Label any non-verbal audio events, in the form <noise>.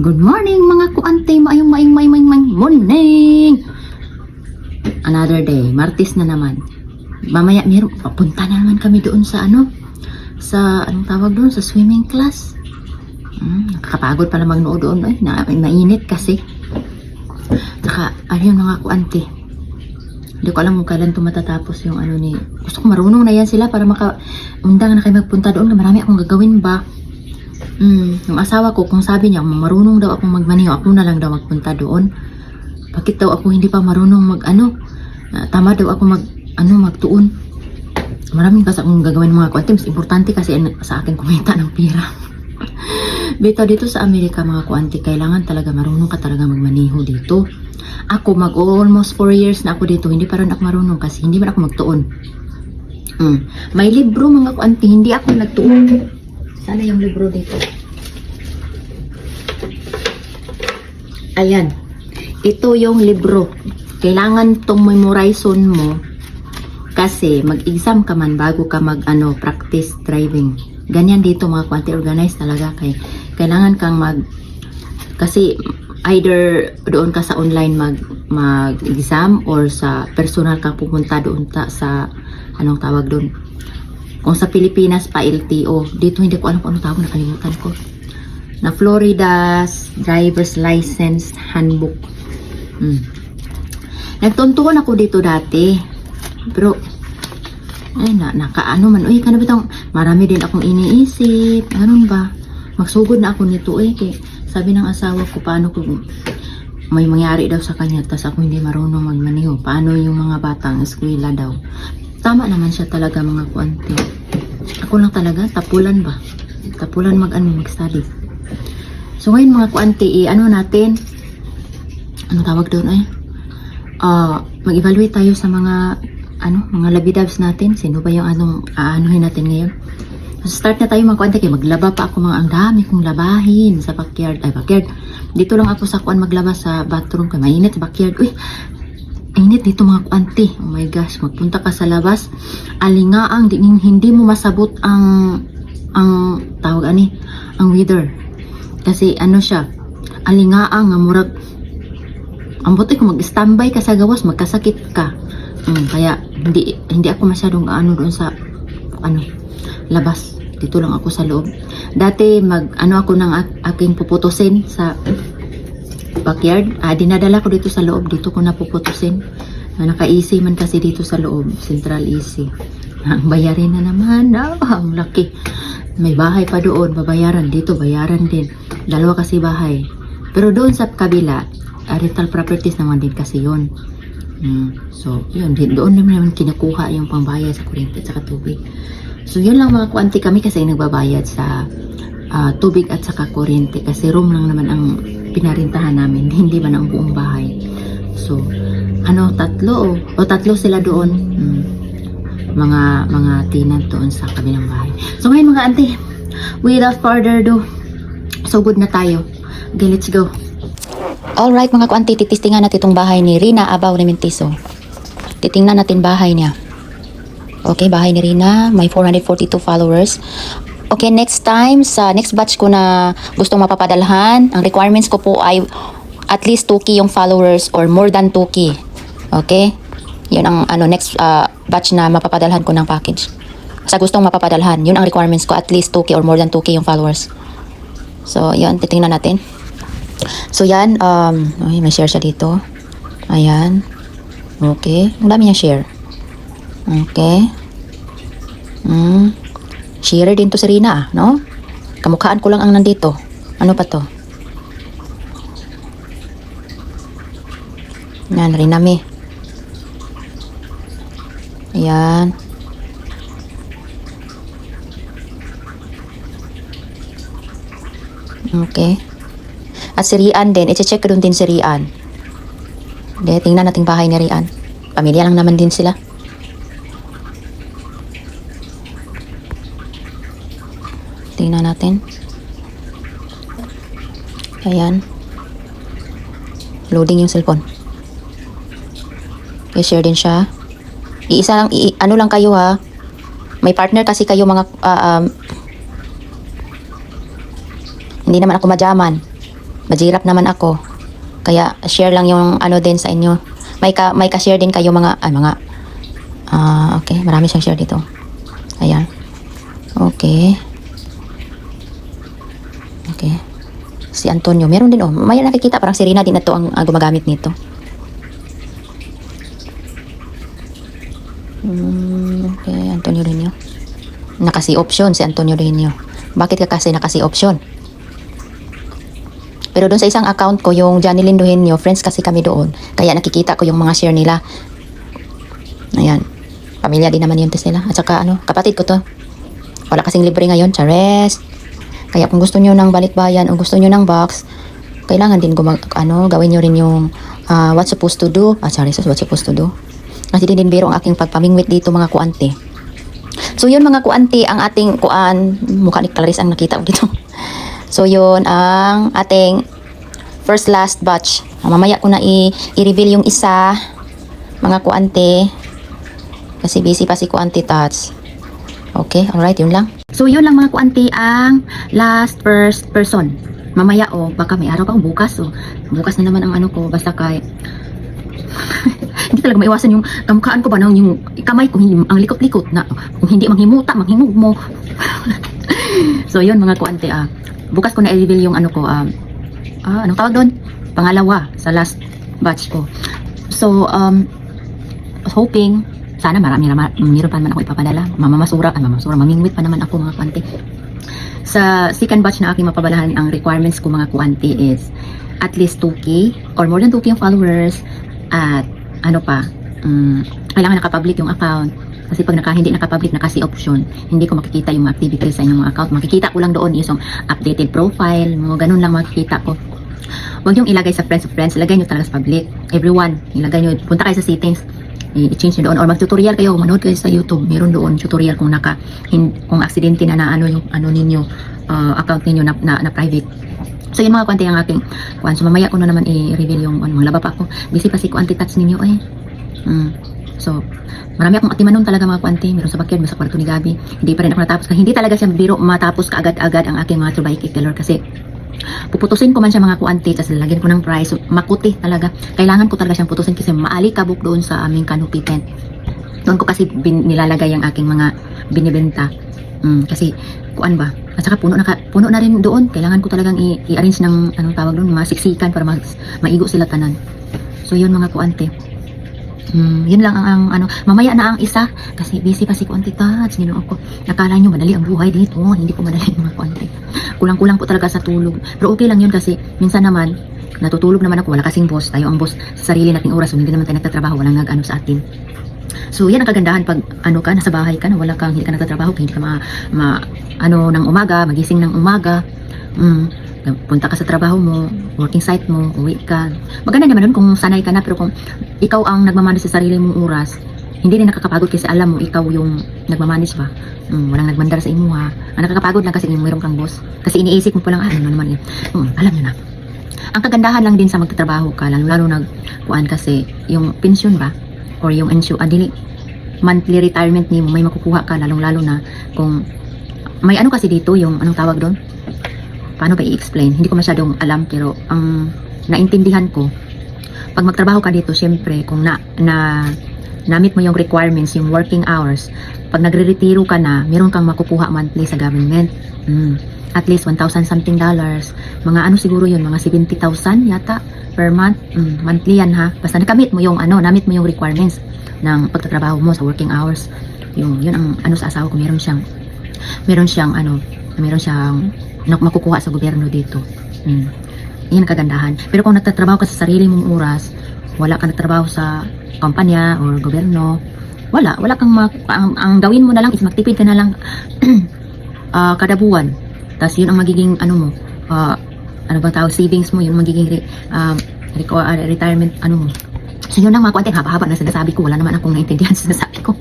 Good morning mga kuante, maayong maayong maayong maayong maayong morning! Another day, Martis na naman. Mamaya meron, papunta na naman kami doon sa ano, sa anong tawag doon, sa swimming class. Hmm, nakakapagod pala magnood doon, ay, na, mainit kasi. Saka, ayun mga kuante. Hindi ko alam kung kailan ito matatapos yung ano ni... Gusto ko marunong na yan sila para maka... Undang na kayo magpunta doon. Marami akong gagawin ba? Hmm, yung asawa ko, kung sabi niya, marunong daw akong magmaniho, ako na lang daw magpunta doon. Bakit daw ako hindi pa marunong mag ano? Ah, tama daw ako mag ano magtuon. Maraming kasi akong gagawin mga kuwante. Mas importante kasi sa akin kumita ng pera. <laughs> Bito dito sa Amerika mga kuwante, kailangan talaga marunong ka talaga magmaniho dito. Ako mag almost 4 years na ako dito, hindi pa rin ako marunong kasi hindi man ako magtuon. Mm. May libro mga kuwante, hindi ako nagtuon. Sana yung libro dito. Ayan. Ito yung libro. Kailangan tong memorizon mo kasi mag-exam ka man bago ka mag ano practice driving. Ganyan dito mga quality organized talaga kay kailangan kang mag kasi either doon ka sa online mag mag-exam or sa personal kang pupunta doon ta sa anong tawag doon. Kung sa Pilipinas pa LTO, dito hindi ko alam kung anong tawag nakalimutan ko. Na Florida's Driver's License Handbook. Mm. Nagtuntuon ako dito dati. Pero, ay na, nakaano man. Uy, kanabit ang, marami din akong iniisip. Ganun ba? Magsugod na ako nito eh. Kay, sabi ng asawa ko, paano kung may mangyari daw sa kanya, tas ako hindi marunong magmaniho. Paano yung mga batang eskwela daw? Tama naman siya talaga mga kuante. Ako lang talaga, tapulan ba? Tapulan mag ano, mag-study. So ngayon mga kuante, eh, ano natin, ano tawag doon ay? Ah, mag-evaluate tayo sa mga ano, mga labidabs natin. Sino ba yung anong aanuhin natin ngayon? So, start na tayo mga kuante kay maglaba pa ako mga ang dami kong labahin sa backyard. Ay, backyard. Dito lang ako sa kuan maglaba sa bathroom kay mainit sa backyard. Uy, init dito mga kuante. Oh my gosh, magpunta ka sa labas. Alingaang di, hindi mo masabot ang ang tawag ani, ang weather. Kasi ano siya, alingaang nga murag ang buti kung mag-standby ka sa gawas, magkasakit ka. Mm, kaya hindi hindi ako masyadong ano doon sa ano labas. Dito lang ako sa loob. Dati mag ano ako ng ak- aking puputusin sa backyard. Ah, dinadala ko dito sa loob. Dito ko napuputusin. Ah, naka-easy man kasi dito sa loob. Central easy. Ang bayarin na naman. Ah, ang laki. May bahay pa doon. Babayaran dito. Bayaran din. Dalawa kasi bahay. Pero doon sa kabila, ah, rental properties naman din kasi yon. Mm, so, yun. Din, doon naman naman kinukuha yung pambayad sa kuryente at saka tubig. So, yun lang mga kuanti kami kasi nagbabayad sa ah, tubig at saka kuryente kasi room lang naman ang pinarintahan namin, hindi man ang buong bahay. So, ano, tatlo o, o tatlo sila doon. Mm, mga mga tenant doon sa kabilang bahay. So, ngayon mga auntie, without further ado, so good na tayo. Okay, let's go. Alright mga kuanti, titistingan natin itong bahay ni Rina Abaw ni Mentiso. Titingnan natin bahay niya. Okay, bahay ni Rina, may 442 followers. Okay, next time, sa next batch ko na gustong mapapadalhan, ang requirements ko po ay at least 2k yung followers or more than 2k. Okay? Yun ang ano next uh, batch na mapapadalhan ko ng package. Sa gustong mapapadalhan, yun ang requirements ko at least 2k or more than 2k yung followers. So, yun, titingnan natin. So, yan. Um, ay, may share siya dito. Ayan. Okay. Ang dami niya share. Okay. Mm. Share din to si Rina, ah, no? Kamukhaan ko lang ang nandito. Ano pa to? Yan, Rina Mi. Ayan. Okay. At si Rian din, i-check ko din si Rian. Hindi, tingnan natin bahay ni Rian. Pamilya lang naman din sila. Tingnan natin. Ayan. Loading yung cellphone. Okay, share din siya. Iisa lang, ano lang kayo ha. May partner kasi kayo mga, ah, um, hindi naman ako madyaman. Majirap naman ako. Kaya share lang yung ano din sa inyo. May ka may ka-share din kayo mga ay mga ah okay, marami siyang share dito. Ayan. Okay. Si Antonio, meron din oh. May nakikita parang si Rina din na ang ah, gumagamit nito. Hmm, okay, Antonio Rino. Nakasi option si Antonio Rino. Bakit ka kasi nakasi option? Pero doon sa isang account ko, yung Janilyn Duhenyo, friends kasi kami doon. Kaya nakikita ko yung mga share nila. Ayan. Pamilya din naman yun to sila. At saka ano, kapatid ko to. Wala kasing libre ngayon, chares. Kaya kung gusto nyo ng balikbayan o gusto nyo ng box, kailangan din gumag, ano, gawin nyo rin yung ah, what's supposed to do. Ah, chares, what's supposed to do. Kasi din biro ang aking pagpamingwit dito mga kuante. So yun mga kuante, ang ating kuan, mukha ni Clarice ang nakita ko dito. <laughs> So yun ang ating first last batch. Mamaya ko na i-reveal yung isa, mga kuante. Kasi busy pa si kuante tats. Okay, alright, yun lang. So yun lang mga kuante ang last first person. Mamaya oh, baka may araw pang bukas oh. Bukas na naman ang ano ko, basta kay <laughs> hindi talaga maiwasan yung kamukhaan ko ba na yung kamay ko hindi ang likot-likot na kung hindi manghimuta manghimog mo. <laughs> So yun mga kuante ah. Bukas ko na i-reveal yung ano ko um ah anong tawag doon? Pangalawa sa last batch ko. So um hoping sana marami na mayroon pa naman ako ipapadala mamamasura ah, mamamasura mamingwit pa naman ako mga kuante sa second batch na aking mapabalahan ang requirements ko mga kuante is at least 2k or more than 2k yung followers at ano pa um, kailangan nakapublic yung account kasi pag naka, hindi nakapublic, naka option, hindi ko makikita yung activity sa inyong mga account. Makikita ko lang doon yung updated profile mo, ganun lang makikita ko. Huwag yung ilagay sa friends of friends, ilagay nyo talaga sa public. Everyone, ilagay nyo, punta kayo sa settings, i-change nyo doon or mag-tutorial kayo, manood kayo sa YouTube, meron doon tutorial kung naka hin, kung aksidente na na ano yung ano ninyo uh, account ninyo na, na, na private. So yun mga kwante ang aking kuan. So mamaya ko na naman i-reveal yung ano, laba pa ako. Busy pa si kuanti touch ninyo eh. Mm. So, marami akong atimanon talaga mga kuanti. Meron sa backyard, sa kwarto ni Gabi. Hindi pa rin ako natapos. Hindi talaga siya biro matapos kaagad-agad ang aking mga turbay color kasi puputusin ko man siya mga kuanti tapos lalagyan ko ng price. Makuti talaga. Kailangan ko talaga siyang putusin kasi maalikabok doon sa aming canopy tent. Doon ko kasi bin, nilalagay ang aking mga binibenta. Mm, kasi kuan ba? At saka puno na, ka, puno na rin doon. Kailangan ko talagang i-arrange ng anong tawag doon, masiksikan para mas, maigo sila tanan. So yun mga kuante. Hmm, yun lang ang, ang ano, mamaya na ang isa kasi busy pa si Kuante Tats, ginoo ko. Nakala nyo madali ang buhay dito, hindi po madali mga Kuante. Kulang-kulang po talaga sa tulog. Pero okay lang yun kasi minsan naman natutulog naman ako, wala kasing boss. Tayo ang boss sa sarili nating oras, so hindi naman tayo nagtatrabaho, walang nag-ano sa atin. So, yan ang kagandahan pag ano ka, nasa bahay ka na, wala kang, hindi ka nagtatrabaho, hindi ka ma, ma ano, ng umaga, magising ng umaga. Mm, punta ka sa trabaho mo, working site mo, uwi ka. Maganda naman nun kung sanay ka na, pero kung ikaw ang nagmamanage sa sarili mong oras, hindi rin nakakapagod kasi alam mo, ikaw yung nagmamanage ba. Mm, walang nagmandar sa imo ha. Ang nakakapagod lang kasi mayroon kang boss. Kasi iniisip mo pa lang, ah, ano naman yun. Mm, alam nyo na. Ang kagandahan lang din sa magtatrabaho ka, lalo, lalo nag, kuan kasi, yung pension ba, or yung insure, ah, dili, monthly retirement ni mo, may makukuha ka, lalong lalo na kung, may ano kasi dito, yung, anong tawag doon? Paano ba i-explain? Hindi ko masyadong alam, pero ang naintindihan ko, pag magtrabaho ka dito, syempre, kung na, na, namit mo yung requirements, yung working hours, pag nagre-retiro ka na, meron kang makukuha monthly sa government. Mm. At least 1,000 something dollars. Mga ano siguro yun, mga 70,000 yata per month. Mm, monthly yan ha. Basta nakamit mo yung ano, namit mo yung requirements ng pagtatrabaho mo sa working hours. Yung, yun ang ano sa asawa ko, meron siyang, meron siyang ano, meron siyang makukuha sa gobyerno dito. Mm. Yan ang kagandahan. Pero kung nagtatrabaho ka sa sarili mong oras, wala ka nagtrabaho sa kumpanya or gobyerno, wala, wala kang ma- ang, ang gawin mo na lang is magtipid ka na lang <clears throat> ah, kada buwan. Tapos yun ang magiging ano mo, ah, ano ba tawag, savings mo, yun magiging re, um, ah, retirement ano mo. So yun lang mga konting haba-haba na sinasabi ko, wala naman akong naintindihan sa sinasabi ko.